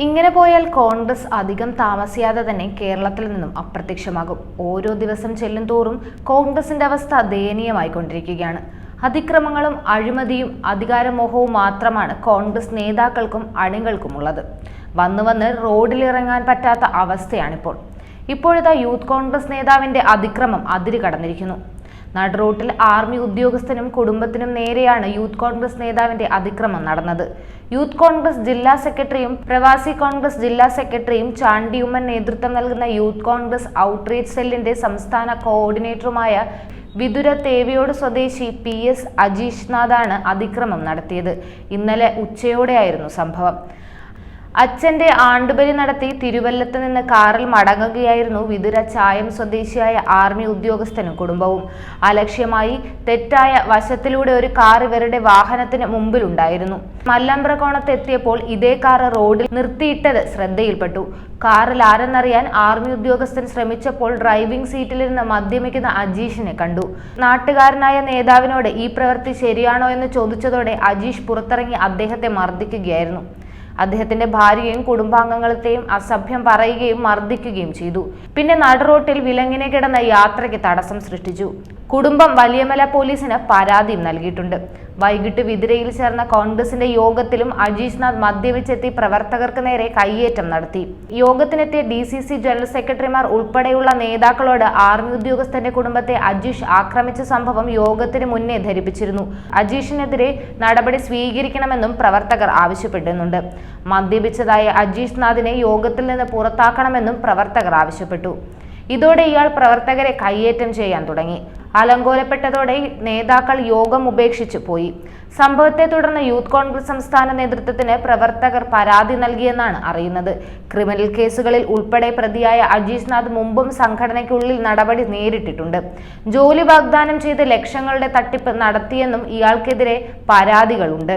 ഇങ്ങനെ പോയാൽ കോൺഗ്രസ് അധികം താമസിയാതെ തന്നെ കേരളത്തിൽ നിന്നും അപ്രത്യക്ഷമാകും. ഓരോ ദിവസം ചെല്ലും തോറും കോൺഗ്രസിന്റെ അവസ്ഥ ദയനീയമായിക്കൊണ്ടിരിക്കുകയാണ്. അതിക്രമങ്ങളും അഴിമതിയും അധികാരമോഹവും മാത്രമാണ് കോൺഗ്രസ് നേതാക്കൾക്കും അണികൾക്കുമുള്ളത്. വന്നു വന്ന് റോഡിലിറങ്ങാൻ പറ്റാത്ത അവസ്ഥയാണിപ്പോൾ. ഇപ്പോഴത്തെ യൂത്ത് കോൺഗ്രസ് നേതാവിന്റെ അതിക്രമം അതിര് കടന്നിരിക്കുന്നു നടുറോട്ടിൽ ആർമി ഉദ്യോഗസ്ഥനും കുടുംബത്തിനും നേരെയാണ് യൂത്ത് കോൺഗ്രസ് നേതാവിന്റെ അതിക്രമം നടന്നത്. യൂത്ത് കോൺഗ്രസ് ജില്ലാ സെക്രട്ടറിയും പ്രവാസി കോൺഗ്രസ് ജില്ലാ സെക്രട്ടറിയും ചാണ്ടിയുമ്മൻ നേതൃത്വം നൽകുന്ന യൂത്ത് കോൺഗ്രസ് ഔട്ട്റീച്ച് സെല്ലിന്റെ സംസ്ഥാന കോർഡിനേറ്ററുമായ വിതുര തേവിയോട് സ്വദേശി പി എസ് അജീഷ്നാഥാണ് അതിക്രമം നടത്തിയത്. ഇന്നലെ ഉച്ചയോടെയായിരുന്നു സംഭവം. അച്ഛന്റെ ആണ്ടുബലി നടത്തി തിരുവല്ലത്ത് നിന്ന് കാറിൽ മടങ്ങുകയായിരുന്നു വിതുര ചായം സ്വദേശിയായ ആർമി ഉദ്യോഗസ്ഥനും കുടുംബവും. അലക്ഷ്യമായി തെറ്റായ വശത്തിലൂടെ ഒരു കാർ ഇവരുടെ വാഹനത്തിന് മുമ്പിലുണ്ടായിരുന്നു. മല്ലമ്പ്രകോണത്ത് എത്തിയപ്പോൾ ഇതേ കാർ റോഡിൽ നിർത്തിയിട്ടത് ശ്രദ്ധയിൽപ്പെട്ടു. കാറിൽ ആരെന്നറിയാൻ ആർമി ഉദ്യോഗസ്ഥൻ ശ്രമിച്ചപ്പോൾ ഡ്രൈവിംഗ് സീറ്റിലിരുന്ന് മദ്യമിക്കുന്ന അജീഷിനെ കണ്ടു. നാട്ടുകാരനായ നേതാവിനോട് ഈ പ്രവൃത്തി ശരിയാണോ എന്ന് ചോദിച്ചതോടെ അജീഷ് പുറത്തിറങ്ങി അദ്ദേഹത്തെ മർദ്ദിക്കുകയായിരുന്നു. അദ്ദേഹത്തിന്റെ ഭാര്യയും കുടുംബാംഗങ്ങളെയും അസഭ്യം പറയുകയും മർദ്ദിക്കുകയും ചെയ്തു. പിന്നെ നടുറോട്ടിൽ വിലങ്ങിനെ കിടന്ന യാത്രയ്ക്ക് തടസ്സം സൃഷ്ടിച്ചു. കുടുംബം വലിയമല പോലീസിന് പരാതി നൽകിയിട്ടുണ്ട്. വൈകിട്ട് വിതിരയിൽ ചേർന്ന കോൺഗ്രസിന്റെ യോഗത്തിലും അജീഷ് നാഥ് മദ്യപിച്ചെത്തി പ്രവർത്തകർക്ക് നേരെ കയ്യേറ്റം നടത്തി. യോഗത്തിനെത്തിയ ഡി സി സി ജനറൽ സെക്രട്ടറിമാർ ഉൾപ്പെടെയുള്ള നേതാക്കളോട് ആർമി ഉദ്യോഗസ്ഥന്റെ കുടുംബത്തെ അജീഷ് ആക്രമിച്ച സംഭവം യോഗത്തിന് മുന്നേ ധരിപ്പിച്ചിരുന്നു. അജീഷിനെതിരെ നടപടി സ്വീകരിക്കണമെന്നും പ്രവർത്തകർ ആവശ്യപ്പെടുന്നുണ്ട്. മദ്യപിച്ചതായ അജീഷ് നാഥിനെ യോഗത്തിൽ നിന്ന് പുറത്താക്കണമെന്നും പ്രവർത്തകർ ആവശ്യപ്പെട്ടു. ഇതോടെ ഇയാൾ പ്രവർത്തകരെ കയ്യേറ്റം ചെയ്യാൻ തുടങ്ങി. അലങ്കോലപ്പെട്ടതോടെ നേതാക്കൾ യോഗം ഉപേക്ഷിച്ചു പോയി. സംഭവത്തെ തുടർന്ന് യൂത്ത് കോൺഗ്രസ് സംസ്ഥാന നേതൃത്വത്തിന് പ്രവർത്തകർ പരാതി നൽകിയെന്നാണ് അറിയുന്നത്. ക്രിമിനൽ കേസുകളിൽ ഉൾപ്പെടെ പ്രതിയായ അജീഷ് നാഥ് മുമ്പും സംഘടനയ്ക്കുള്ളിൽ നടപടി നേരിട്ടിട്ടുണ്ട്. ജോലി വാഗ്ദാനം ചെയ്ത് ലക്ഷങ്ങളുടെ തട്ടിപ്പ് നടത്തിയെന്നും ഇയാൾക്കെതിരെ പരാതികളുണ്ട്.